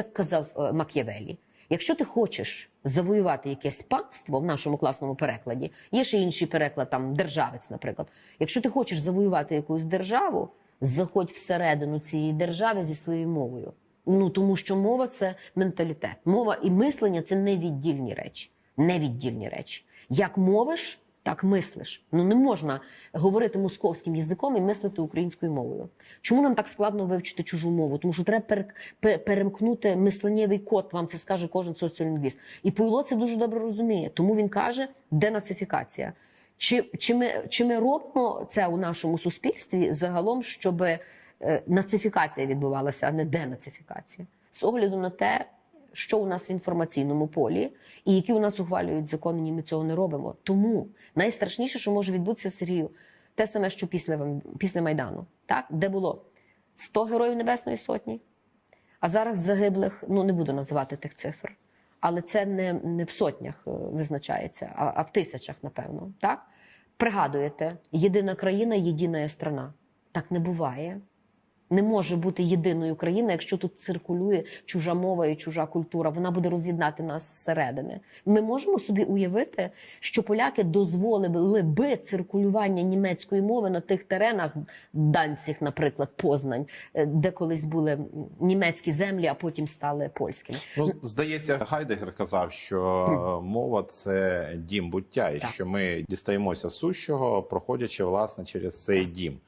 Як казав е, Мак'явелі, якщо ти хочеш завоювати якесь панство в нашому класному перекладі, є ще інший переклад, там державець, наприклад. Якщо ти хочеш завоювати якусь державу, заходь всередину цієї держави зі своєю мовою. Ну тому що мова це менталітет. Мова і мислення це невіддільні речі. Невіддільні речі. Як мовиш, так мислиш. Ну не можна говорити московським язиком і мислити українською мовою. Чому нам так складно вивчити чужу мову? Тому що треба пер, пе- перемкнути мисленнєвий код. Вам це скаже кожен соціолінгвіст. І Пойло це дуже добре розуміє. Тому він каже денацифікація. Чи, чи, ми, чи ми робимо це у нашому суспільстві загалом, щоб е, нацифікація відбувалася, а не денацифікація? З огляду на те, що у нас в інформаційному полі, і які у нас ухвалюють закони, ні ми цього не робимо. Тому найстрашніше, що може відбутися Сергію, те саме, що після, після Майдану, так? де було 100 героїв Небесної Сотні, а зараз загиблих, ну не буду називати тих цифр, але це не, не в сотнях е, визначається, а, а в тисячах, напевно. Так? Пригадуєте, єдина країна, єдина страна. Так не буває. Не може бути єдиною країною, якщо тут циркулює чужа мова і чужа культура. Вона буде роз'єднати нас зсередини. Ми можемо собі уявити, що поляки дозволили би циркулювання німецької мови на тих теренах, Данців, наприклад, Познань, е, де колись були німецькі землі, а потім стали польськими. Ну, здається, Хайдегер казав, що мова це дім буття, і Так. що ми дістаємося сущого, проходячи власне через цей дім.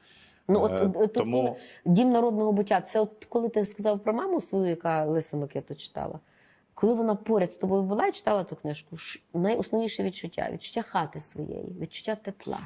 Ну от, Е, от, от тому дім народного буття. Це от коли ти сказав про маму свою, яка Лиса Микиту читала. Коли вона поряд з тобою була і читала ту книжку, найосновніше відчуття відчуття хати своєї, відчуття тепла.